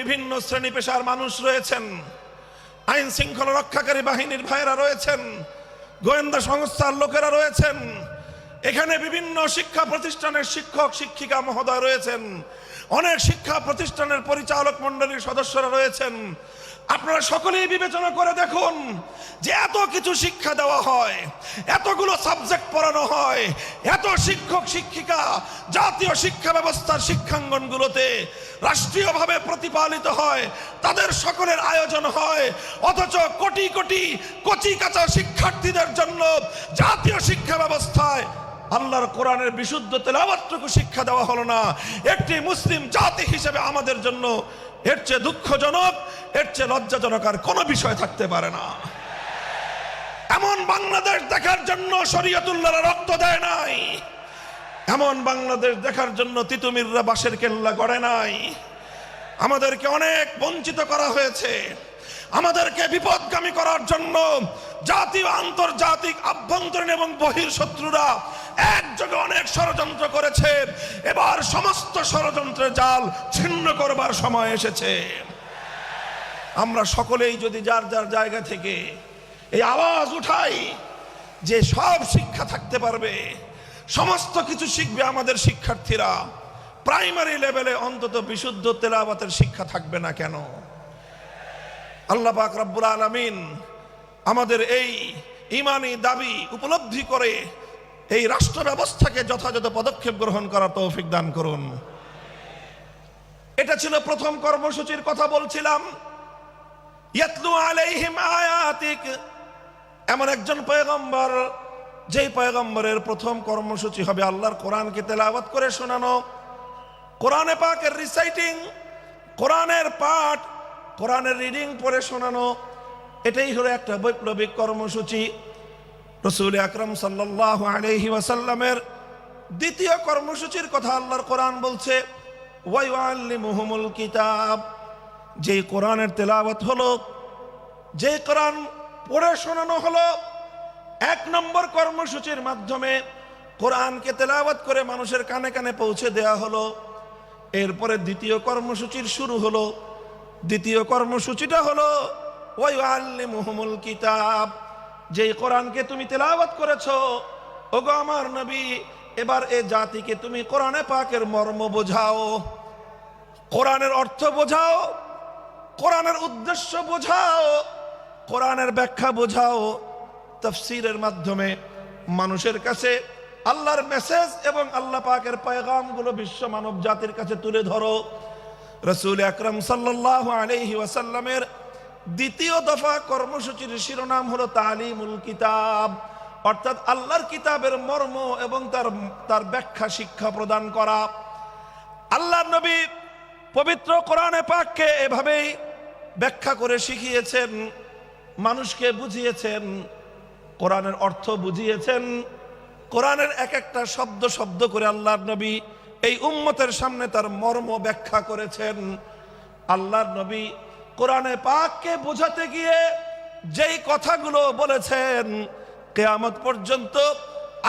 বিভিন্ন শ্রেণি পেশার মানুষ রয়েছেন। আইন শৃঙ্খলা রক্ষাকারী বাহিনীর ভাইয়েরা রয়েছেন। গোয়েন্দা সংস্থার লোকেরা রয়েছেন। এখানে বিভিন্ন শিক্ষা প্রতিষ্ঠানের শিক্ষক, শিক্ষিকা মহোদয় রয়েছেন। অনেক শিক্ষা প্রতিষ্ঠানের পরিচালক মন্ডলীর সদস্যরা রয়েছেন। আপনারা সকলেই বিবেচনা করে দেখুন যে এত কিছু শিক্ষা দেওয়া হয়, এতগুলো সাবজেক্ট পড়ানো হয়, এত শিক্ষক, শিক্ষিকা, জাতীয় শিক্ষা ব্যবস্থার শিক্ষাঙ্গনগুলোতে রাষ্ট্রীয়ভাবে প্রতিপালিত হয়, তাদের সকলের আয়োজন হয়, অথচ কোটি কোটি কচি কাঁচা শিক্ষার্থীদের জন্য জাতীয় শিক্ষা ব্যবস্থায় আল্লাহর কোরআনের বিশুদ্ধ তেলাবাতটুকু শিক্ষা দেওয়া হলো না। একটি মুসলিম জাতি হিসেবে আমাদের জন্য এর চেয়ে দুঃখজনক, এর চেয়ে লজ্জাজনক আর কোনো বিষয় থাকতে পারে না। এমন বাংলাদেশ দেখার জন্য শরীয়তুল্লাহরা রক্ত দেয় নাই। এমন বাংলাদেশ দেখার জন্য তিতুমিররা বাসের কেল্লা গড়ে নাই। আমাদেরকে অনেক বঞ্চিত করা হয়েছে। আমাদেরকে বিপদগামী করার জন্য জাতীয় আন্তর্জাতিক আভ্যন্তরীণ এবং বহির শত্রুরা একযোগে অনেক ষড়যন্ত্র করেছে। এবার সমস্ত ষড়যন্ত্রের জাল ছিন্ন করবার সময় এসেছে। আমরা সকলেই যদি যার যার জায়গা থেকে এই আওয়াজ উঠাই যে সব শিক্ষা থাকতে পারবে, সমস্ত কিছু শিখবে আমাদের শিক্ষার্থীরা, প্রাইমারি লেভেলে অন্তত বিশুদ্ধ তেলাওয়াতের শিক্ষা থাকবে না কেন? আল্লাহ পাক রব্বুল আলামিন আমাদের এই ইমানি দাবি উপলব্ধি করে এই রাষ্ট্র ব্যবস্থাকে যথাযথ পদক্ষেপ গ্রহণ করার তৌফিক দান করুন। এটা ছিল প্রথম কর্মসূচির কথা বলছিলাম। এমন একজন পয়গম্বর, যেই পয়গম্বরের প্রথম কর্মসূচি হবে আল্লাহর কোরআনকে তেলাওয়াত করে শোনানো। কোরআনে পাকের রিসাইটিং, কোরআনের পাঠ, কোরআনের রিডিং পড়ে শোনানো। এটাই হলো একটা বৈপ্লবিক কর্মসূচি। রসুল আকরম সাল্লাহ আলহি ওয়াসাল্লামের দ্বিতীয় কর্মসূচির কথা আল্লাহর কোরআন বলছে ওয়াইআল্লিমুহুমুল কিতাব। যে কোরআনের তেলাওয়াত হলো যে কোরআন পড়ে শোনানো হলো, এক নম্বর কর্মসূচির মাধ্যমে কোরআনকে তেলাওয়াত করে মানুষের কানে কানে পৌঁছে দেয়া হলো। এরপরে দ্বিতীয় কর্মসূচির শুরু হলো। দ্বিতীয় কর্মসূচিটা হলো ওই আল্লিমুহুমুল কিতাব। যেই কোরআনকে তুমি তেলাওয়াত করেছ, ওগো আমার নবী, এবার এ জাতিকে তুমি কোরআনে পাকের মর্ম বোঝাও, কোরআনের অর্থ বোঝাও, কোরআনের উদ্দেশ্য বোঝাও, কোরআনের ব্যাখ্যা বোঝাও, তফসিরের মাধ্যমে মানুষের কাছে আল্লাহর মেসেজ এবং আল্লাহ পাকের পয়গামগুলো বিশ্ব মানব জাতির কাছে তুলে ধরো। রসুল আকরম সাল্লাহ আলহি ওয়াসাল্লামের দ্বিতীয় দফা কর্মসূচির শিরোনাম হলো তালিমুল কিতাব। অর্থাৎ আল্লাহর কিতাবের মর্ম এবং তার তার ব্যাখ্যা শিক্ষা প্রদান করা। আল্লাহ নবী পবিত্র কোরআনে পাককে এভাবেই ব্যাখ্যা করে শিখিয়েছেন, মানুষকে বুঝিয়েছেন, কোরআনের অর্থ বুঝিয়েছেন। কোরআনের এক একটা শব্দ শব্দ করে আল্লাহর নবী এই উম্মতের সামনে তার মর্ম ব্যাখ্যা করেছেন। আল্লাহর নবী কোরআনে পাককে বোঝাতে গিয়ে যেই কথাগুলো বলেছেন, কেয়ামত পর্যন্ত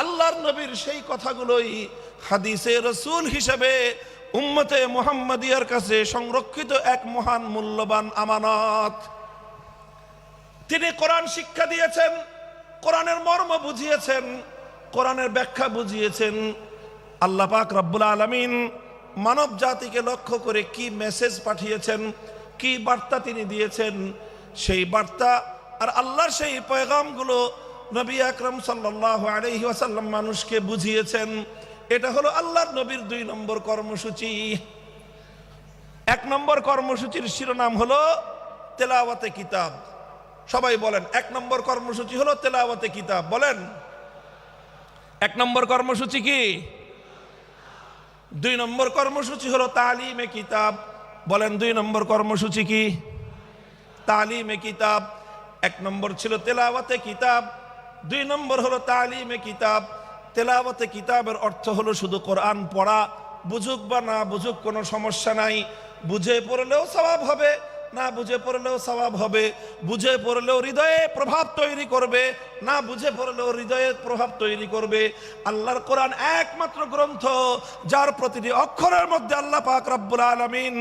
আল্লাহর নবীর সেই কথাগুলোই হাদিসে রসুল হিসেবে উম্মতে মোহাম্মদিয়ার কাছে সংরক্ষিত এক মহান মূল্যবান আমানত। তিনি কোরআন শিক্ষা দিয়েছেন, কোরআনের মর্ম বুঝিয়েছেন, কোরআনের ব্যাখ্যা বুঝিয়েছেন। আল্লাহ পাক রব্বুল আলমিন মানব জাতিকে লক্ষ্য করে কি মেসেজ পাঠিয়েছেন কি বার্তা তিনি দিয়েছেন? সেই বার্তা আর আল্লাহর সেই পয়গামগুলো নবী আকরম সাল্লাহ আলহি মানুষকে বুঝিয়েছেন। এটা হলো আল্লাহর নবীর দুই নম্বর কর্মসূচি। এক নম্বর কর্মসূচির শিরোনাম হলো তেলাওয়াতে কিতাব। সবাই বলেন, এক নম্বর কর্মসূচি হলো তেলাওয়াতে কিতাব। বলেন, এক নম্বর কর্মসূচি কি? দুই নম্বর কর্মসূচি হলো তালিমে কিতাব। বলেন দুই নম্বর কর্মসূচি কি? তালিমে কিতাব, এক নম্বর ছিল তেলাওয়াতে কিতাব, দুই নম্বর হলো তালিমে কিতাব। তেলাওয়াতে কিতাবের অর্থ হলো শুধু কোরআন পড়া, বুঝুক বা না বুঝুক কোনো সমস্যা নাই, বুঝে পড়লেও স্বভাব হবে। না বুঝে পড়লেও সওয়াব হবে, বুঝে পড়লেও হৃদয়ে প্রভাব তৈরি করবে, না বুঝে পড়লেও হৃদয়ে প্রভাব তৈরি করবে। আল্লাহর কোরআন একমাত্র গ্রন্থ, যার প্রতিটি অক্ষরের মধ্যে আল্লাহ পাক রব্বুল আলামিন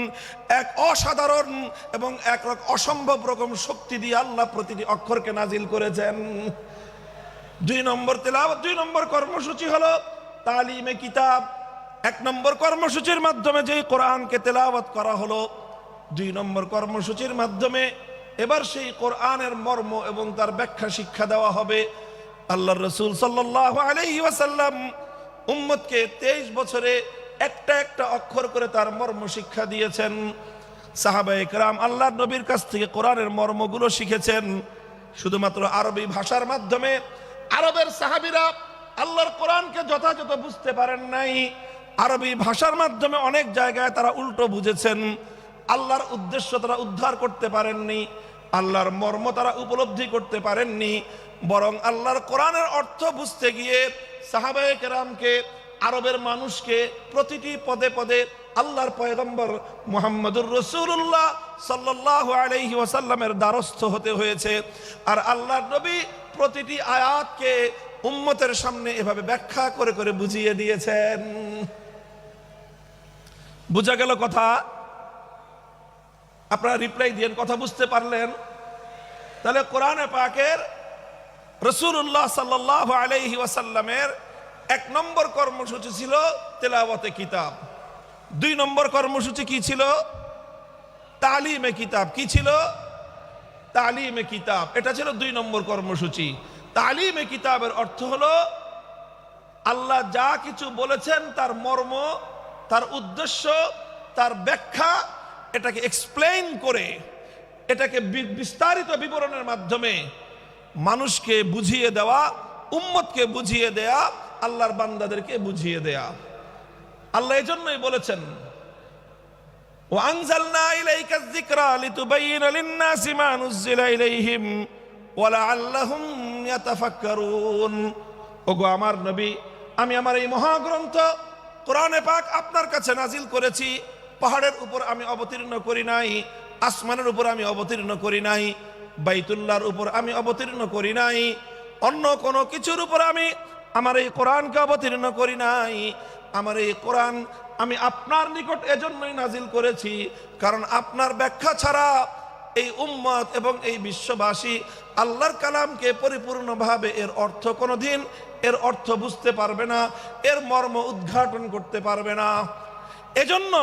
এক অসাধারণ এবং এক রকম অসম্ভব রকম শক্তি দিয়ে আল্লাহ প্রতিটি অক্ষরকে নাজিল করেছেন। দুই নম্বর তেলাওয়াত, দুই নম্বর কর্মসূচি হলো তালিমে কিতাব। এক নম্বর কর্মসূচির মাধ্যমে যেই কোরআনকে তেলাওয়াত করা হলো দুই নম্বর কর্মসূচির মাধ্যমে এবার সেই কোরআনের মর্ম এবং তার ব্যাখ্যা শিক্ষা দেওয়া হবে। আল্লাহ রসুল ওয়াসাল্লাম উম্মতকে তেইশ বছরে একটা একটা অক্ষর করে তার মর্ম শিক্ষা দিয়েছেন। সাহাবা একরাম আল্লাহ নবীর কাছ থেকে কোরআনের মর্মগুলো শিখেছেন। শুধুমাত্র আরবি ভাষার মাধ্যমে আরবের সাহাবিরা আল্লাহর কোরআনকে যথাযথ বুঝতে পারেন নাই। আরবি ভাষার মাধ্যমে অনেক জায়গায় তারা উল্টো বুঝেছেন। আল্লাহর উদ্দেশ্য তারা উদ্ধার করতে পারেননি, আল্লাহর মর্ম তারা উপলব্ধি করতে পারেননি, বরং আল্লাহর কোরআনের অর্থ বুঝতে গিয়ে সাহাবায়ে কেরামকে, আরবের মানুষকে প্রতিটি পদে পদে আল্লাহর পয়গম্বর মুহাম্মদুর রসুল্লাহ সাল্লাহ আলাইহি ওয়াসাল্লামের দ্বারস্থ হতে হয়েছে। আর আল্লাহর নবী প্রতিটি আয়াতকে উম্মতের সামনে এভাবে ব্যাখ্যা করে করে বুঝিয়ে দিয়েছেন। বুঝা গেল কথা? আপনারা রিপ্লাই দিয়েন, কথা বুঝতে পারলেন? তাহলে কোরআনে পাকের রসুল্লাহ সাল্লাহ আলাইহি ওয়াসাল্লামের এক নম্বর কর্মসূচি ছিল তেলাওয়াতে কিতাব। দুই নম্বর কর্মসূচি কি ছিল? তালিমে কিতাব। কি ছিল? তালিমে কিতাব। এটা ছিল দুই নম্বর কর্মসূচি। তালিমে কিতাবের অর্থ হলো, আল্লাহ যা কিছু বলেছেন তার মর্ম, তার উদ্দেশ্য, তার ব্যাখ্যা এটাকে এক্সপ্লেইন করে, এটাকে বিস্তারিত বিবরণের মাধ্যমে মানুষকে বুঝিয়ে দেওয়া, উম্মতকে বুঝিয়ে দেয়া, আল্লাহর বান্দাদেরকে বুঝিয়ে দেয়া। আল্লাহ এই জন্যই বলেছেন আমার নবী, আমি আমার এই মহাগ্রন্থ কোরআনে পাক আপনার কাছে নাজিল করেছি। পাহাড়ের উপর আমি অবতীর্ণ করি নাই, আসমানের উপর আমি অবতীর্ণ করি নাই বাইতুল্লার উপর আমি অবতীর্ণ করি নাই, অন্য কোনো কিছুর উপর আমি আমার এই কোরআনকে অবতীর্ণ করি নাই। আমার এই কোরআন আমি আপনার নিকট এজন্যই নাজিল করেছি, কারণ আপনার ব্যাখ্যা ছাড়া এই উম্মত এবং এই বিশ্ববাসী আল্লাহর কালামকে পরিপূর্ণভাবে এর অর্থ কোনোদিন, এর অর্থ বুঝতে পারবে না, এর মর্ম উদ্ঘাটন করতে পারবে না। এজন্য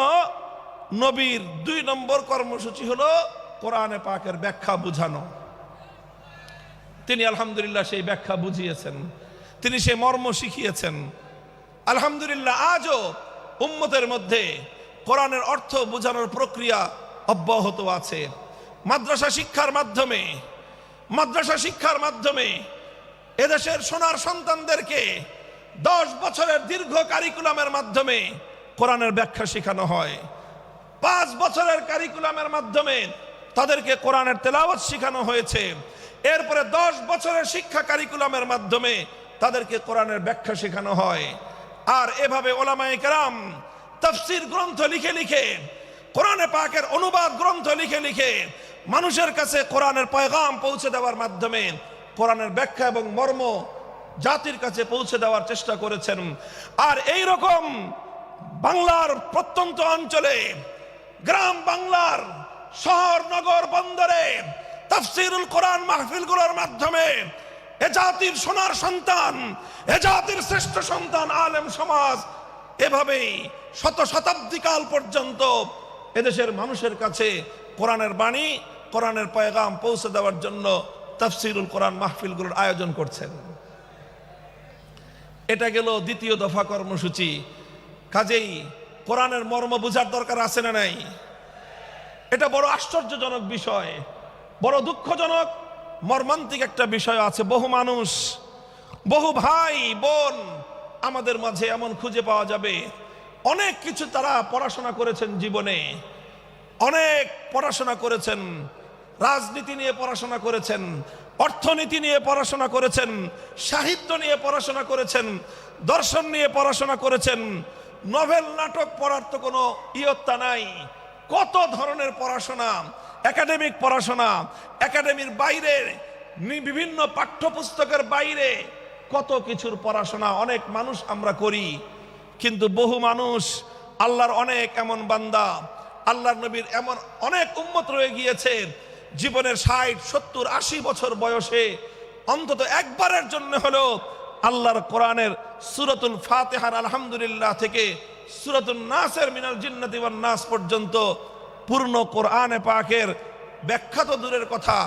নবীর দুই নম্বর কর্মসূচি হলো কোরআনে পাকের ব্যাখ্যা বুঝানো। তিনি আলহামদুলিল্লাহ সেই ব্যাখ্যা বুঝিয়েছেন। তিনি সেই মর্ম শিখিয়েছেন। আলহামদুলিল্লাহ আজও উম্মতের মধ্যে কোরআনের অর্থ বোঝানোর প্রক্রিয়া অব্যাহত আছে। মাদ্রাসা শিক্ষার মাধ্যমে, মাদ্রাসা শিক্ষার মাধ্যমে এদেশের সোনার সন্তানদেরকে দশ বছরের দীর্ঘ কারিকুলামের মাধ্যমে কোরআনের ব্যাখ্যা শেখানো হয়। পাঁচ বছরের কারিকুলামের মাধ্যমে তাদেরকে কোরআনের তেলাওয়াত শেখানো হয়েছে। এরপরে দশ বছরের শিক্ষা কারিকুলামের মাধ্যমে তাদেরকে কোরআনের ব্যাখ্যা শেখানো হয়। আর এভাবে ওলামায়ে কেরাম তফসির গ্রন্থ লিখে লিখে, কোরআনে পাকের অনুবাদ গ্রন্থ লিখে লিখে মানুষের কাছে কোরআনের পয়গাম পৌঁছে দেওয়ার মাধ্যমে কোরআনের ব্যাখ্যা এবং মর্ম জাতির কাছে পৌঁছে দেওয়ার চেষ্টা করেছেন। আর এই রকম বাংলার প্রত্যন্ত অঞ্চলে গ্রাম বাংলার শহর, নগর বন্দরে তাফসিরুল কোরআন মাহফিলগুলোর মাধ্যমে এ জাতির সোনার সন্তান, এ জাতির শ্রেষ্ঠ সন্তান আলেম সমাজ এভাবেই শত শতাব্দী কাল পর্যন্ত এদেশের মানুষের কাছে কোরআনের বাণী, কোরআনের পয়গাম পৌঁছে দেওয়ার জন্য তাফসিরুল কোরআন মাহফিলগুলোর আয়োজন করছেন। এটা গেল দ্বিতীয় দফা কর্মসূচি। কাজেই কোরআনের মর্ম বোঝার দরকার আছে না নাই? এটা বড় আশ্চর্যজনক বিষয়, বড় দুঃখজনক, মর্মান্তিক একটা বিষয় আছে। বহু মানুষ, বহু ভাই, বোন আমাদের মাঝে এমন খুঁজে পাওয়া যাবে। অনেক কিছু তারা পড়াশোনা করেছেন জীবনে। অনেক পড়াশোনা করেছেন, রাজনীতি নিয়ে পড়াশোনা করেছেন, অর্থনীতি নিয়ে পড়াশোনা করেছেন, সাহিত্য নিয়ে পড়াশোনা করেছেন, দর্শন নিয়ে পড়াশোনা করেছেন নভেল নাটক পড়ার তো কোনো ইয়ত্তা নাই। কত ধরনের পড়াশোনা, একাডেমিক পড়াশোনা, একাডেমির বাইরে বিভিন্ন পাঠ্যপুস্তকের বাইরে, কত কিছুর পড়াশোনা অনেক মানুষ আমরা করি। কিন্তু বহু মানুষ আল্লাহর অনেক এমন বান্দা, আল্লাহর নবীর এমন অনেক উম্মত রয়ে গিয়েছে, জীবনের ষাট, সত্তর, আশি বছর বয়সে অন্তত একবারের জন্য হলেও আল্লাহর কোরআনের সুরতুল ফাতেহার আলহামদুলিল্লাহ থেকে সুরতুল নাসের মিনাল জিন্নাতি নাস পর্যন্ত পূর্ণ কোরআনে পাকের ব্যাখ্যা তো দূরের কথা,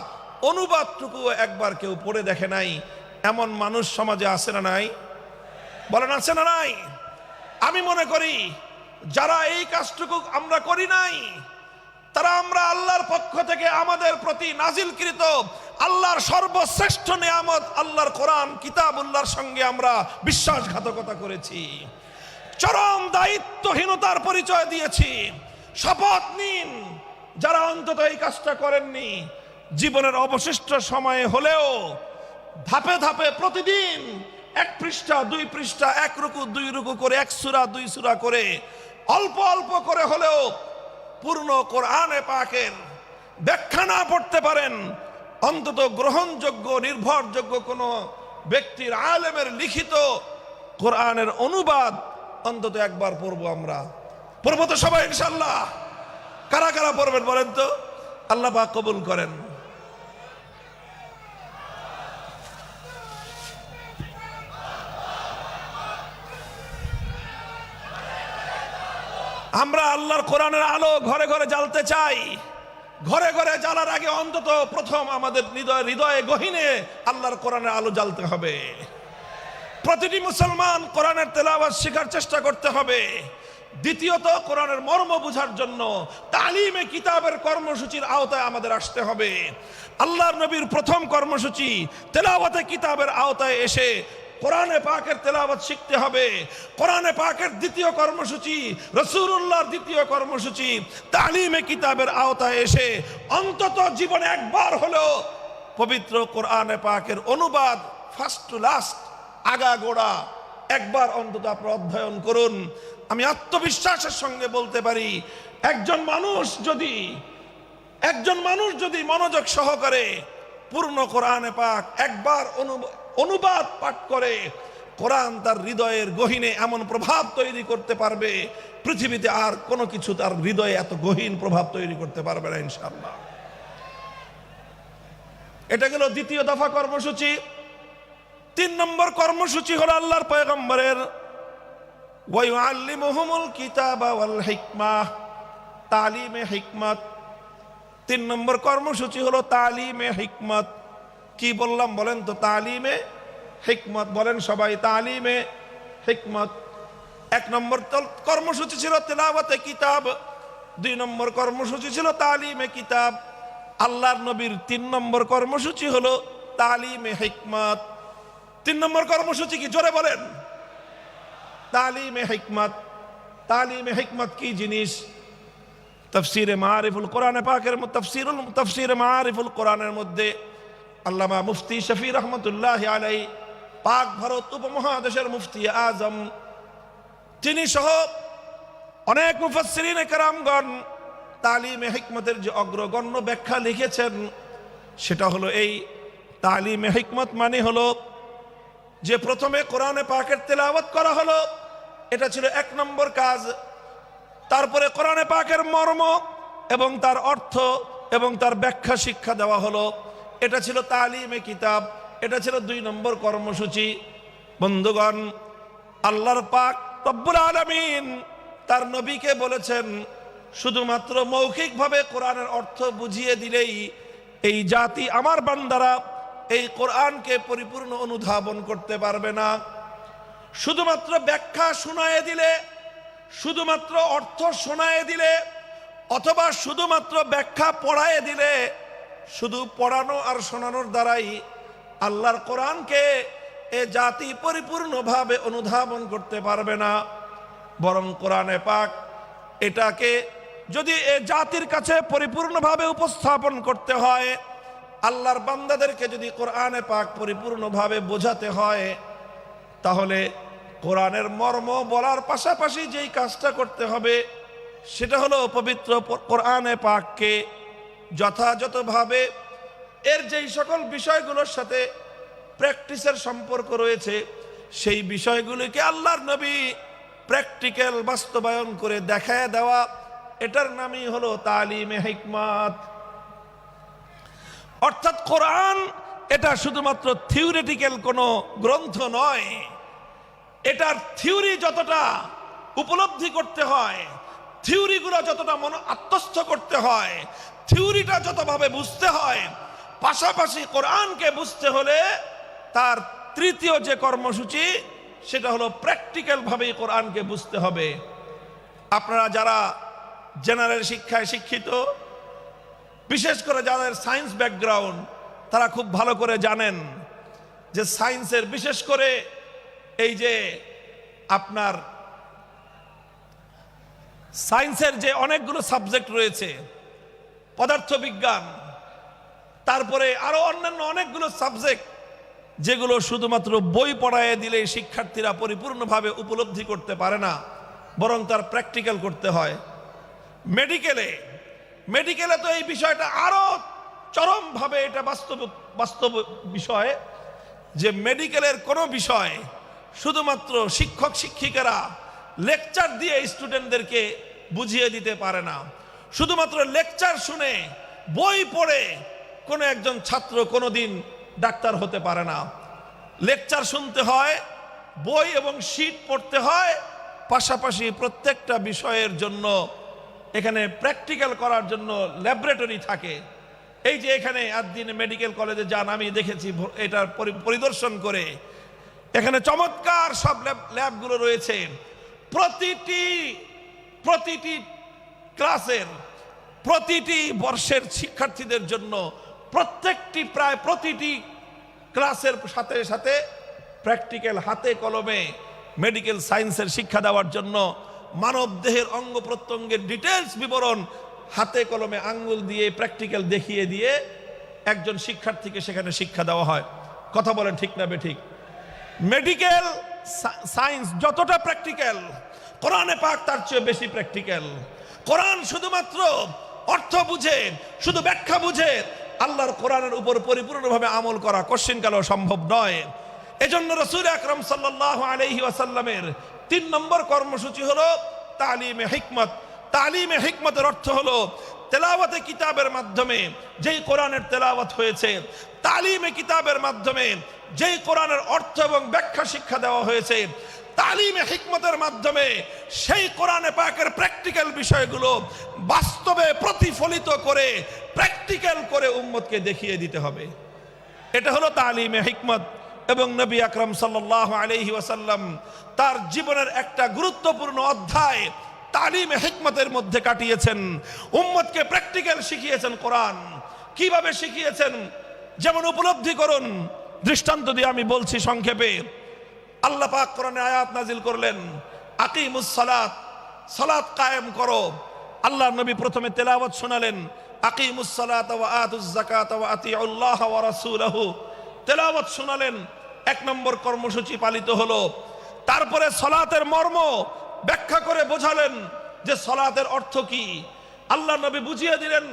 অনুবাদটুকু একবার কেউ পড়ে দেখে নাই। এমন মানুষ সমাজে আছে না নাই? বলেন, আছে না নাই? আমি মনে করি, যারা এই কাজটুকু আমরা করি নাই তারা আমরা আল্লাহর পক্ষ থেকে আমাদের প্রতি নাজিলকৃত আল্লাহর সর্বশ্রেষ্ঠ নিয়ামত, আল্লাহর কোরআন, কিতাবুল্লাহর সঙ্গে আমরা বিশ্বাসঘাতকতা করেছি। চরম দায়িত্বহীনতার পরিচয় দিয়েছি। শপথ নিন। যারা অন্তত এই কাজটা করেননি, জীবনের অবশিষ্ট সময়ে হলেও ধাপে ধাপে প্রতিদিন এক পৃষ্ঠা, দুই পৃষ্ঠা, এক রুকু, দুই রুকু করে, এক সুরা, দুই সুরা করে, অল্প অল্প করে হলেও পূর্ণ কোরআনে পাকের ব্যাখ্যা না পড়তে পারেন, অন্তত গ্রহণযোগ্য, নির্ভরযোগ্য কোনো ব্যক্তির আলেমের লিখিত কোরআনের অনুবাদ অন্তত একবার পড়ব আমরা। পড়ব তো সবাই ইনশাল্লাহ কারা কারা পড়বেন বলেন তো? আল্লাহ কবুল করেন। আমরা আল্লাহর কোরআনের আলো ঘরে ঘরে জ্বালতে চাই। ঘরে ঘরে জ্বালার আগে অন্তত প্রথম আমাদের হৃদয় হৃদয়ে গহিনে আল্লাহর কোরআনের আলো জ্বালতে হবে। প্রতিটি মুসলমান কোরআনের তেলাওয়াত শেখার চেষ্টা করতে হবে। দ্বিতীয়ত কোরআনের মর্ম বোঝার জন্য তালিমে কিতাবের কর্মসূচির আওতায় আমাদের আসতে হবে। আল্লাহর নবীর প্রথম কর্মসূচি তেলাওয়াতে কিতাবের আওতায় এসে কোরআনে পাকের তেলাওয়াত শিখতে হবে। কোরআনে পাকের দ্বিতীয় কর্মসূচি রসুল্লাহর দ্বিতীয় কর্মসূচি, তালিমে কিতাবের আওতায় এসে অন্তত জীবনে একবার হলেও পবিত্র কোরআনে পাকের অনুবাদ ফার্স্ট টু লাস্ট আগা গোড়া একবার অন্তত আপনার অধ্যয়ন করুন। আমি আত্মবিশ্বাসের সঙ্গে বলতে পারি, একজন মানুষ যদি, একজন মানুষ যদি মনোযোগ সহকারে পূর্ণ কোরআনে পাক একবার অনু- অনুবাদ পাঠ করে, কোরআন তার হৃদয়ের গহীনে এমন প্রভাব তৈরি করতে পারবে, পৃথিবীতে আর কোনো কিছু তার হৃদয়ে এত গহীন প্রভাব তৈরি করতে পারবে না, ইনশাআল্লাহ। এটা গেল দ্বিতীয় দফা কর্মসূচি। তিন নম্বর কর্মসূচি হলো আল্লাহর পয়গম্বরের ওয়াইআল্লিমুহুমুল কিতাবা ওয়াল হিকমা তালিমে হিকমত। তিন নম্বর কর্মসূচি হলো তালিমে হিকমত। কি বললাম বলেন তো, তালিমে হিকমত, বলেন সবাই তালিমে হিকমত। এক নম্বর কর্মসূচি ছিল তেলাওয়াতে কিতাব, দুই নম্বর কর্মসূচি ছিল তালিমে কিতাব। আল্লাহর নবীর তিন নম্বর কর্মসূচি হলো তালিমে হিকমত। তিন নম্বর কর্মসূচি কি? জোরে বলেন। তালিমে হিকমত। তালিমে হিকমত কি জিনিস? তফসিরে মারিফুল কোরআনে পাকের তফসিরুল, তফসিরে মারিফুল কোরআনের মধ্যে আল্লামা মুফতি শফি রহমতুল্লাহ আলাই পাক ভারত উপমহাদেশের মুফতি আজম, তিনি সহ অনেক মুফাসসিরিন কেরামগণ তালিমে হিকমতের যে অগ্রগণ্য ব্যাখ্যা লিখেছেন, সেটা হলো এই তালিমে হিকমত মানে হলো যে প্রথমে কোরআনে পাকের তেলাওয়াত করা হলো, এটা ছিল এক নম্বর কাজ, তারপরে কোরআনে পাকের মর্ম এবং তার অর্থ এবং তার ব্যাখ্যা শিক্ষা দেওয়া হলো এটা ছিল তালিমে কিতাব, এটা ছিল দুই নম্বর কর্মসূচি। বন্ধুগণ, আল্লাহর পাক রব্বুল আলামিন তার নবীকে বলেছেন, শুধুমাত্র মৌখিকভাবে কোরআনের অর্থ বুঝিয়ে দিলেই এই জাতি আমার বান্দারা এই কোরআনকে পরিপূর্ণ অনুধাবন করতে পারবে না। শুধুমাত্র ব্যাখ্যা শোনায় দিলে, শুধুমাত্র অর্থ শোনায় দিলে, অথবা শুধুমাত্র ব্যাখ্যা পড়ায় দিলে শুধু পড়ানো আর শোনানোর দ্বারাই আল্লাহর কোরআনকে এ জাতি পরিপূর্ণভাবে অনুধাবন করতে পারবে না। বরং কোরআনে পাক এটাকে যদি এ জাতির কাছে পরিপূর্ণভাবে উপস্থাপন করতে হয়, আল্লাহর বান্দাদেরকে যদি কোরআনে পাক পরিপূর্ণভাবে বোঝাতে হয়, তাহলে কোরআনের মর্ম বলার পাশাপাশি যেই কাজটা করতে হবে, সেটা হলো পবিত্র কোরআনে পাককে যথাযথভাবে এর যেই সকল বিষয়গুলোর সাথে প্র্যাকটিসের সম্পর্ক রয়েছে, সেই বিষয়গুলিকে আল্লাহর নবী প্র্যাকটিক্যাল বাস্তবায়ন করে দেখায় দেওয়া, এটার নামই হলো তালিমে হিকমাত। অর্থাৎ কোরআন এটা শুধুমাত্র থিওরিটিক্যাল কোনো গ্রন্থ নয়, এটার থিওরি যতটা উপলব্ধি করতে হয়, থিওরিগুলো যতটা মন আত্মস্থ করতে হয় থিওরিটা যতভাবে বুঝতে হয়, পাশাপাশি কোরআনকে বুঝতে হলে তার তৃতীয় যে কর্মসূচি, সেটা হলো প্র্যাকটিক্যাল ভাবেই কোরআনকে বুঝতে হবে। আপনারা যারা জেনারেল শিক্ষায় শিক্ষিত, বিশেষ করে যাদের সায়েন্স ব্যাকগ্রাউন্ড, তারা খুব ভালো করে জানেন যে সায়েন্সের বিশেষ করে এই যে আপনার সায়েন্সের যে অনেকগুলো সাবজেক্ট রয়েছে পদার্থবিজ্ঞান, তারপরে আরও অন্যান্য অনেকগুলো সাবজেক্ট যেগুলো শুধুমাত্র বই পড়ায় দিলে শিক্ষার্থীরা পরিপূর্ণভাবে উপলব্ধি করতে পারে না, বরং তার প্র্যাকটিক্যাল করতে হয়। মেডিকেলে মেডিকেলে তো এই বিষয়টা আরও চরমভাবে এটা বাস্তব বাস্তব বিষয় যে মেডিকেলের কোনো বিষয় শুধুমাত্র শিক্ষক শিক্ষিকারা লেকচার দিয়ে স্টুডেন্টদেরকে বুঝিয়ে দিতে পারে না। শুধুমাত্র লেকচার শুনে, বই পড়ে কোনো একজন ছাত্র কোনোদিন ডাক্তার হতে পারে না। লেকচার শুনতে হয়, বই এবং শীট পড়তে হয়, পাশাপাশি প্রত্যেকটা বিষয়ের জন্য, এখানে প্র্যাকটিক্যাল করার জন্য ল্যাবরেটরি থাকে। এই যে এখানে দিন মেডিকেল কলেজে যান, আমি দেখেছি এটার পরিদর্শন করে। এখানে চমৎকার সব ল্যাব, ল্যাবগুলো রয়েছে। প্রতিটি প্রতিটি ক্লাসের প্রতিটি বর্ষের শিক্ষার্থীদের জন্য প্রত্যেকটি প্রায় প্রতিটি ক্লাসের সাথে সাথে প্র্যাকটিক্যাল হাতে কলমে মেডিকেল সায়েন্সের শিক্ষা দেওয়ার জন্য মানব দেহের অঙ্গ প্রত্যঙ্গের ডিটেলস বিবরণ হাতে কলমে আঙ্গুল দিয়ে প্র্যাকটিক্যাল দেখিয়ে দিয়ে একজন শিক্ষার্থীকে সেখানে শিক্ষা দেওয়া হয়। কথা বলেন ঠিক না বেঠিক? মেডিকেল সায়েন্স যতটা প্র্যাকটিক্যাল, কোরআনে পাক তার চেয়ে বেশি প্র্যাকটিক্যাল। কোরআন শুধুমাত্র অর্থ বুঝে, শুধু ব্যাখ্যা বুঝে, আল্লাহর কোরআনের উপর পরিপূর্ণভাবে আমল করা কোশ্চিনকালও সম্ভব নয়। এজন্য রসুল আকরম সাল্লাহ আলহি ওয়াসাল্লামের তিন নম্বর কর্মসূচি হলো তালিমে হিকমত। তালিমে হিকমতের অর্থ হলো তেলাওয়াতে কিতাবের মাধ্যমে যেই কোরআনের তেলাওয়াত হয়েছে, তালিমে কিতাবের মাধ্যমে যেই কোরআনের অর্থ এবং ব্যাখ্যা শিক্ষা দেওয়া হয়েছে তালিমে হিকমতের মাধ্যমে সেই কোরআনে পাকের প্র্যাকটিক্যাল বিষয়গুলো বাস্তবে প্রতিফলিত করে প্র্যাকটিক্যাল করে উম্মতকে দেখিয়ে দিতে হবে। এটা হলো তালিমে হিকমত এবং নবী আকরম সাল্লাহ আলহি ওয়াসাল্লাম তার জীবনের একটা গুরুত্বপূর্ণ অধ্যায় তালিমে হিকমতের মধ্যে কাটিয়েছেন। উম্মতকে প্র্যাকটিক্যাল শিখিয়েছেন কোরআন। কীভাবে শিখিয়েছেন? যেমন উপলব্ধি করুন। দৃষ্টান্ত দিয়ে আমি বলছি সংক্ষেপে। আল্লাহ পাক কোরআনে আয়াত নাজিল করলেন, আকিমুস সালাত সালাত কায়েম করো। আল্লাহ নবী প্রথমে তেলাওয়াত শোনালেন, আকিমুস সালাত ওয়া আতুজ যাকাত ওয়া আতিউল্লাহ ওয়া রাসূলহু তেলাওয়াত শোনালেন, এক নম্বর কর্মসূচি পালিত হলো। তারপরে সলাতের মর্ম ব্যাখ্যা করে বোঝালেন যে সলাতের অর্থ কি। আল্লাহ নবী বুঝিয়ে দিলেন,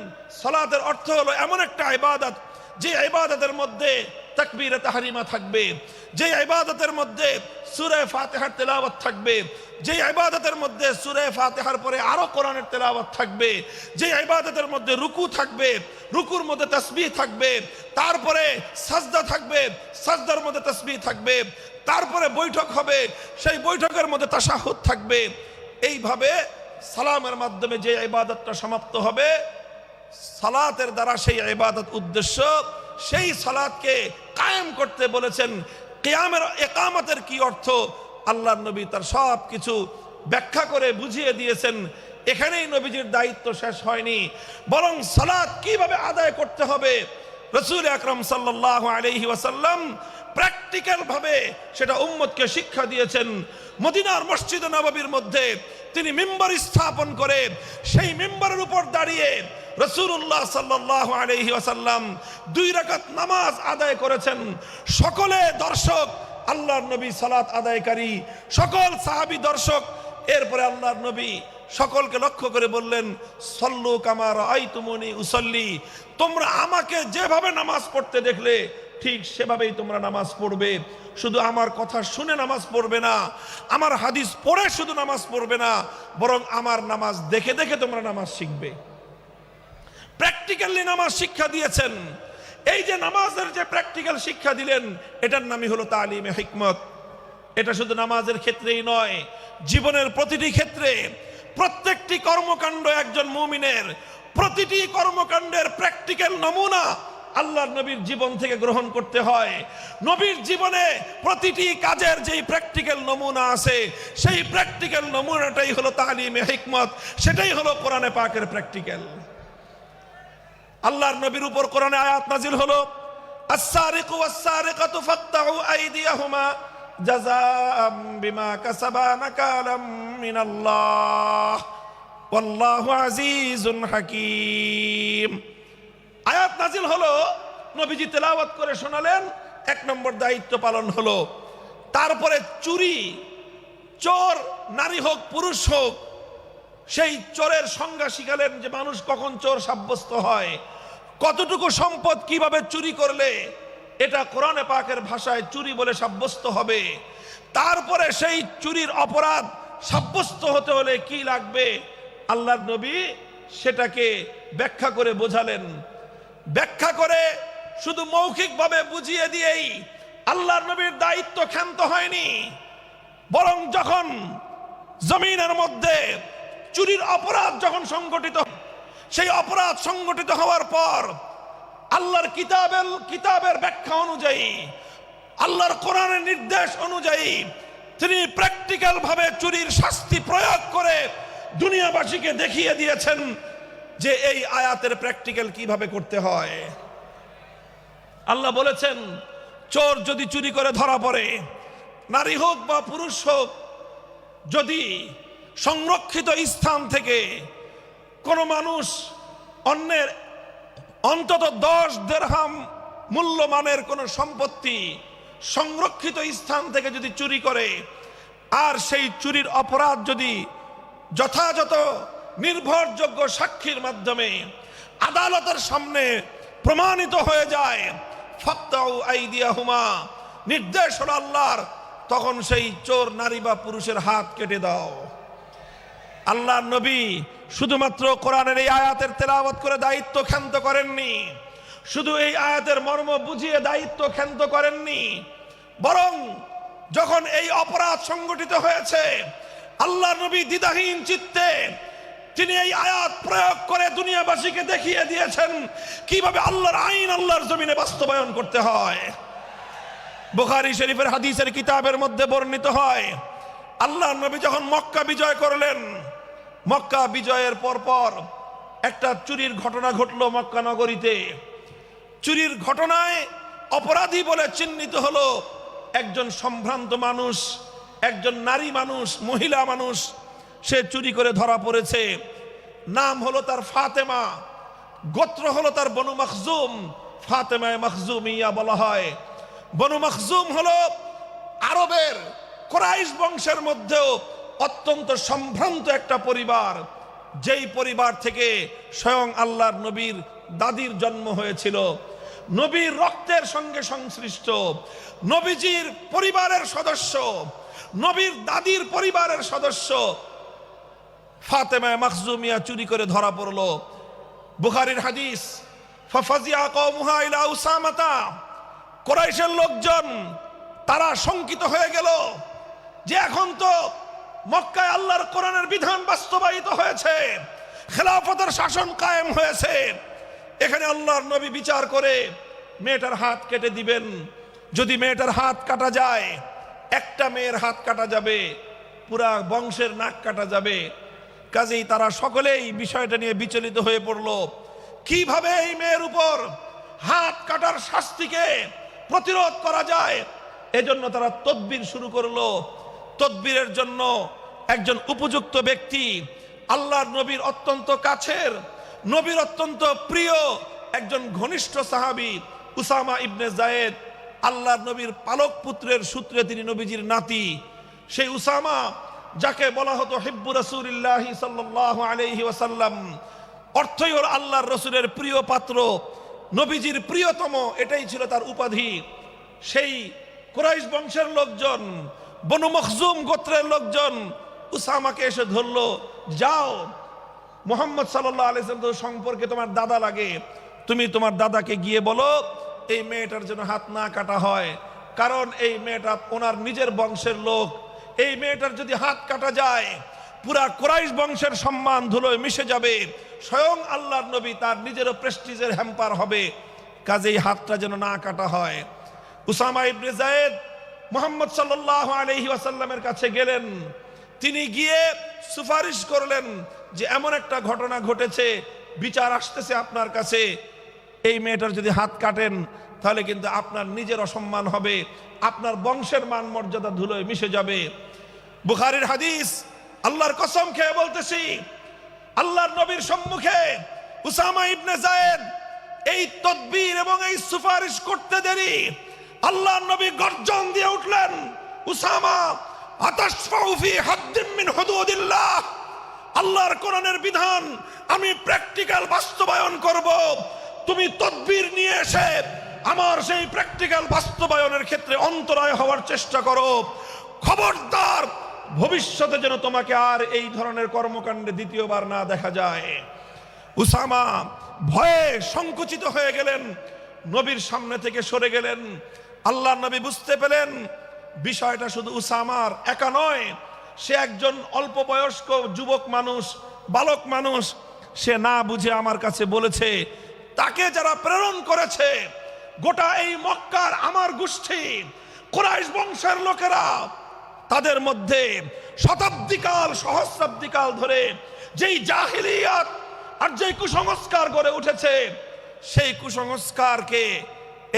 সলাতের অর্থ হলো এমন একটা ইবাদত, যে ইবাদতের মধ্যে তাকবীরে তাহারিমা থাকবে। যে ইবাদতের মধ্যে সুরে ফাতেহার তেলাওয়াত থাকবে যে ইবাদতের মধ্যে সুরে ফাতেহার পরে আরও কোরআনের তেলাওয়াত থাকবে যে ইবাদতের মধ্যে রুকু থাকবে, রুকুর মধ্যে তসবি থাকবে, তারপরে সাজদা থাকবে, সাজদার মধ্যে তাসবিহ থাকবে, তারপরে বৈঠক হবে, সেই বৈঠকের মধ্যে তাশাহুদ থাকবে। এইভাবে সালামের মাধ্যমে যে ইবাদতটা সমাপ্ত হবে, সালাতের দ্বারা সেই ইবাদত উদ্দেশ্য সেই সালাতকে কায়েম করতে বলেছেন। কিয়ামের একামতের কি অর্থ? আল্লাহর নবী তার সব কিছু ব্যাখ্যা করে বুঝিয়ে দিয়েছেন। এখানেই নবীজির দায়িত্ব শেষ হয়নি। বরং সালাত কীভাবে আদায় করতে হবে? রসুল আকরম সাল্লাহ আলহি ওয়াসাল্লাম প্র্যাকটিক্যাল ভাবে সেটা উম্মতকে শিক্ষা দিয়েছেন। মদিনার মসজিদ নবাবির মধ্যে তিনি মেম্বার স্থাপন করে সেই মেম্বারের উপর দাঁড়িয়ে রসুল্লাহ সাল্লাহ আলহি ওয়াসাল্লাম দুই রাকাত নামাজ আদায় করেছেন। সকলে দর্শক, আল্লাহর নবী সালাত আদায়কারী। সকল সাহাবী দর্শক, এরপরে আল্লাহর নবী সকলকে লক্ষ্য করে বললেন, সল্লু কামার আই তুমনি উসল্লি। তোমরা আমাকে যেভাবে নামাজ পড়তে দেখলে, ঠিক সেভাবেই তোমরা নামাজ পড়বে। শুধু আমার কথা শুনে নামাজ পড়বে না, আমার হাদিস পড়ে শুধু নামাজ পড়বে না, বরং আমার নামাজ দেখে দেখে তোমরা নামাজ শিখবে। প্র্যাকটিক্যালি নামাজ শিক্ষা দিয়েছেন। এই যে নামাজের যে প্র্যাকটিক্যাল শিক্ষা দিলেন, এটার নামই হলো তালিমে হিকমত। এটা শুধু নামাজের ক্ষেত্রেই নয়, জীবনের প্রতিটি ক্ষেত্রে প্রত্যেকটি কর্মকাণ্ড একজন মুমিনের, প্রতিটি কর্মকাণ্ডের প্র্যাকটিক্যাল নমুনা আল্লাহর নবীর জীবন থেকে গ্রহণ করতে হয়। নবীর জীবনে প্রতিটি কাজের যেই প্র্যাকটিক্যাল নমুনা আছে, সেই প্র্যাকটিক্যাল নমুনাটাই হলো তালিমে হিকমত, সেটাই হলো কোরআনে পাকের প্র্যাকটিক্যাল আল্লাহর নবীর উপর কোরআনে আয়াত নাজিল হলো, আস-সারিকু ওয়াস-সারিকাতু ফাকতাউ আইদিয়াহুমা জাযাআম বিমা কাসাবা নাকালাম মিনাল্লাহ, ওয়াল্লাহু আজিজুন হাকীম। আয়াত নাজিল হলো, নবীজি তেলাওয়াত করে শোনালেন, এক নম্বর দায়িত্ব পালন হলো, তারপরে চুরি, চোর, নারী হোক, পুরুষ হোক সেই চোরের সংজ্ঞা শিখালেন যে মানুষ কখন চোর সাব্যস্ত হয়। কতটুকু সম্পদ কীভাবে চুরি করলে, এটা কোরআনে পাকের ভাষায় চুরি বলে সাব্যস্ত হবে। তারপরে সেই চুরির অপরাধ সাব্যস্ত হতে হলে কি লাগবে? আল্লাহর নবী সেটাকে ব্যাখ্যা করে বোঝালেন। ব্যাখ্যা করে শুধু মৌখিকভাবে বুঝিয়ে দিয়েই আল্লাহর নবীর দায়িত্ব ক্ষান্ত হয়নি। বরং যখন জমিনের মধ্যে চুরির অপরাধ যখন সংগঠিত সেই অপরাধ সংগঠিত হওয়ার পর আল্লাহর কিতাবের কিতাবের ব্যাখ্যা অনুযায়ী, আল্লাহর কোরআনের নির্দেশ অনুযায়ী তিনি প্র্যাকটিক্যাল ভাবে চুরির শাস্তি প্রয়োগ করে দুনিয়াবাসীকে দেখিয়ে দিয়েছেন যে এই আয়াতের প্র্যাকটিক্যাল কীভাবে করতে হয়। আল্লাহ বলেছেন, চোর যদি চুরি করে ধরা পড়ে, নারী হোক বা পুরুষ হোক, যদি সংরক্ষিত স্থান থেকে কোনো মানুষ অন্যের অন্তত দশ দেড়হাম মূল্যমানের কোনো সম্পত্তি সংরক্ষিত স্থান থেকে যদি চুরি করে, আর সেই চুরির অপরাধ যদি যথাযথ নির্ভরযোগ্য সাক্ষীর মাধ্যমে আদালতের সামনে প্রমাণিত হয়ে যায় ফক্তাউ আইদিয়াহুমা নির্দেশ আল্লাহর, তখন সেই চোর, নারী বা পুরুষের হাত কেটে দাও। আল্লাহ নবী শুধুমাত্র কোরআনের এই আয়াতের তেলাওয়াত করে দায়িত্ব ক্ষান্ত করেননি। শুধু এই আয়াতের মর্ম বুঝিয়ে দায়িত্ব ক্ষান্ত করেননি। বরং যখন এই অপরাধ সংগঠিত হয়েছে আল্লাহ নবী দ্বিধাহীন চিত্তে তিনি এই আয়াত প্রয়োগ করে দুনিয়াবাসীকে দেখিয়ে দিয়েছেন কীভাবে আল্লাহর আইন আল্লাহর জমিনে বাস্তবায়ন করতে হয়। বুখারী শরীফের হাদিসের কিতাবের মধ্যে বর্ণিত হয় আল্লাহ নবী যখন মক্কা বিজয় করলেন মক্কা বিজয়ের পর পর একটা চুরির ঘটনা ঘটলো মক্কা নগরীতে। চুরির ঘটনায় অপরাধী বলে চিহ্নিত হলো একজন সম্ভ্রান্ত মানুষ, একজন নারী মানুষ, মহিলা মানুষ। সে চুরি করে ধরা পড়েছে। নাম হলো তার ফাতেমা, গোত্র হলো তার বনু মখজুম। ফাতেমায় মখজুম ইয়া বলা হয়। বনু মখজুম হলো আরবের কোরাইশ বংশের মধ্যেও অত্যন্ত সম্ভ্রান্ত একটা পরিবার, যেই পরিবার থেকে স্বয়ং আল্লাহর নবীর দাদির জন্ম হয়েছিল। নবীর রক্তের সঙ্গে সংশ্লিষ্ট, নবীজির পরিবারের সদস্য, নবীর দাদির পরিবারের সদস্য ফাতেমা মখজুমিয়া চুরি করে ধরা পড়ল। বুখারির হাদিস ফাফাজিয়া উসামাতা, কোরাইশের লোকজন তারা শঙ্কিত হয়ে গেল যে এখন তো মক্কায় আল্লাহর কোরআনের বিধান বাস্তবায়িত হয়েছে, খেলাফতের শাসন কায়েম হয়েছে। এখানে আল্লাহর নবী বিচার করে মেয়েটার হাত কেটে দিবেন। যদি মেয়েটার হাত কাটা যায়, একটা মেয়ের হাত কাটা যাবে, পুরা বংশের নাক কাটা যাবে। কাজেই তারা সকলেই বিষয়টা নিয়ে বিচলিত হয়ে পড়ল। কীভাবে এই মেয়ের উপর হাত কাটার শাস্তিকে প্রতিরোধ করা যায়? এজন্য তারা তদবির শুরু করল। তদবিরের জন্য একজন উপযুক্ত ব্যক্তি, আল্লাহর নবীর অত্যন্ত কাছের, নবীর অত্যন্ত প্রিয় একজন ঘনিষ্ঠ সাহাবী, উসামা ইবনে জায়েদ আল্লাহর নবীর পালক পুত্রের সূত্রে তিনি নবীজির নাতি। সেই উসামা, যাকে বলা হতো হিব্বু রসুলিল্লাহ সাল্লাহ আলহি ওয়াসাল্লাম, অর্থই হল আল্লাহর রসুলের প্রিয় পাত্র, নবীজির প্রিয়তম, এটাই ছিল তার উপাধি। সেই কুরাইশ বংশের লোকজন, বনু মখজুম গোত্রের লোকজন উসামাকে এসে ধরলো, যাও, মোহাম্মদ সাল্লাহ আলাইসাল্লাম তো সম্পর্কে তোমার দাদা লাগে। তুমি তোমার দাদাকে গিয়ে বলো, এই মেয়েটার জন্য হাত না কাটা হয়। কারণ এই মেয়েটা ওনার নিজের বংশের লোক। এই মেয়েটার যদি হাত কাটা যায়, পুরা কোরাইশ বংশের সম্মান ধুলোয় মিশে যাবে। স্বয়ং আল্লাহর নবী তার নিজেরও প্রেস্টিজের হ্যাম্পার হবে। কাজেই হাতটা যেন না কাটা হয়। উসামা ইবনে জায়েদ মোহাম্মদ সাল্লাল্লাহু আলাইহি ওয়াসাল্লামের কাছে গেলেন। তিনি গিয়ে সুপারিশ করলেন যে এমন একটা ঘটনা ঘটেছে, বিচার আসতেছে আপনার কাছে। এই মেয়েটার যদি হাত কাটেন, তাহলে কিন্তু আপনার নিজের অসম্মান হবে, আপনার বংশের মান মর্যাদা ধুলোয় মিশে যাবে। বুখারির হাদিস, আল্লাহর কসম খেয়ে বলতেছি, আল্লাহর নবীর সম্মুখে উসামা ইবনে জায়েদ এই তদবির এবং এই সুপারিশ করতে দেরি। আল্লাহর নবী গর্জন দিয়ে উঠলেন, উসামা আল্লাহর কোরআনের বিধান আমি প্র্যাকটিক্যাল বাস্তবায়ন করব। তুমি তদবির নিয়ে এসে আমার সেই প্র্যাকটিক্যাল বাস্তবায়নের ক্ষেত্রে অন্তরায় হওয়ার চেষ্টা করো। খবরদার, ভবিষ্যতে যেন তোমাকে আর এই ধরনের কর্মকাণ্ডে দ্বিতীয়বার না দেখা যায়। উসামা ভয়ে সংকুচিত হয়ে গেলেন, নবীর সামনে থেকে সরে গেলেন। আল্লাহ নবী বুঝতে পেলেন বিষয়টা শুধু উসামার, একা নয়, সে একজন অল্প বয়স্ক যুবক মানুষ, বালক মানুষ, সে না বুঝে আমার কাছে বলেছে, তাকে যারা প্রেরণ করেছে, গোটা এই মক্কার আমার গোষ্ঠী, কোরাইশ বংশের লোকেরা, তাদের মধ্যে শতাব্দীকাল, সহস্রাব্দীকাল ধরে যেই জাহিলিয়াত আর যেই কুসংস্কার গড়ে উঠেছে, সেই কুসংস্কারকে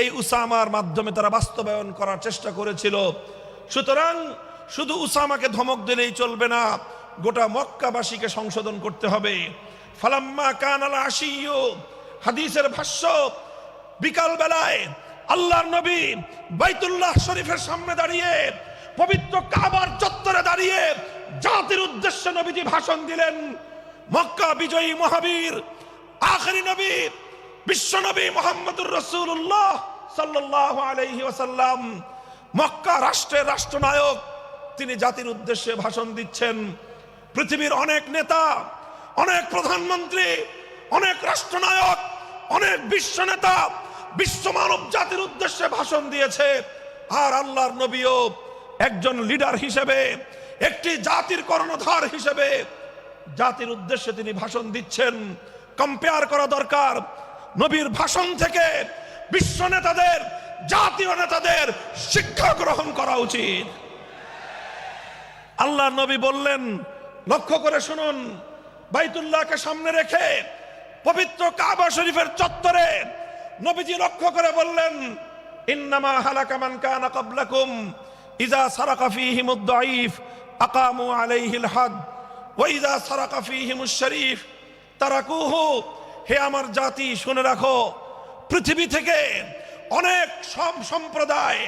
এই উসামার মাধ্যমে তারা বাস্তবায়ন করার চেষ্টা করেছিল। সুতরাং শুধু উসামাকে ধমক দিলেই চলবে না, গোটা মক্কাবাসীকে সংশোধন করতে হবে। ফালাম্মা কানাল আশিয় হাদিসের ভাষ্য বিকাল বেলায় আল্লাহর নবী বাইতুল্লাহ শরীফের সামনে দাঁড়িয়ে, পবিত্র কাবার চত্বরে দাঁড়িয়ে জাতির উদ্দেশ্যে নবীজি ভাষণ দিলেন, মক্কা বিজয়ী মহাবীর, আখরি নবী বিশ্ব নবী মোহাম্মদুর রসুল্লাহ সাল্লাহ আলাইহি ওয়াসাল্লাম, মক্কা রাষ্ট্রের রাষ্ট্রনায়ক, তিনি জাতির উদ্দেশ্যে ভাষণ দিচ্ছেন। পৃথিবীর অনেক নেতা, অনেক প্রধানমন্ত্রী, অনেক রাষ্ট্রনায়ক, অনেক বিশ্ব নেতা, বিশ্ব মানব জাতির উদ্দেশ্যে ভাষণ দিয়েছে। আর আল্লাহর নবীও একজন লিডার হিসেবে, একটি জাতির কর্ণধার হিসেবে জাতির উদ্দেশ্যে তিনি ভাষণ দিচ্ছেন। কম্পেয়ার করা দরকার নবীর ভাষণ থেকে বিশ্ব নেতাদের, জাতীয় নেতাদের শিক্ষা গ্রহণ করা উচিত। আল্লাহ নবী বললেন, লক্ষ্য করে শুনুন, বাইতুল্লাহকে সামনে রেখে পবিত্র কাবা শরীফের চত্বরে নবীজি লক্ষ্য করে বললেন, ইন্নামা হালাকা মান কানা ক্বাবলাকুম ইজা সারাকা ফীহিমুদ দাঈফ, আকামু আলাইহিল হাদ, ওয়া ইজা সারাকা ফীহিমুশ শরীফ, তারাকুহু হে আমার জাতি শুনে রাখো পৃথিবী থেকে অনেক সব সম্প্রদায়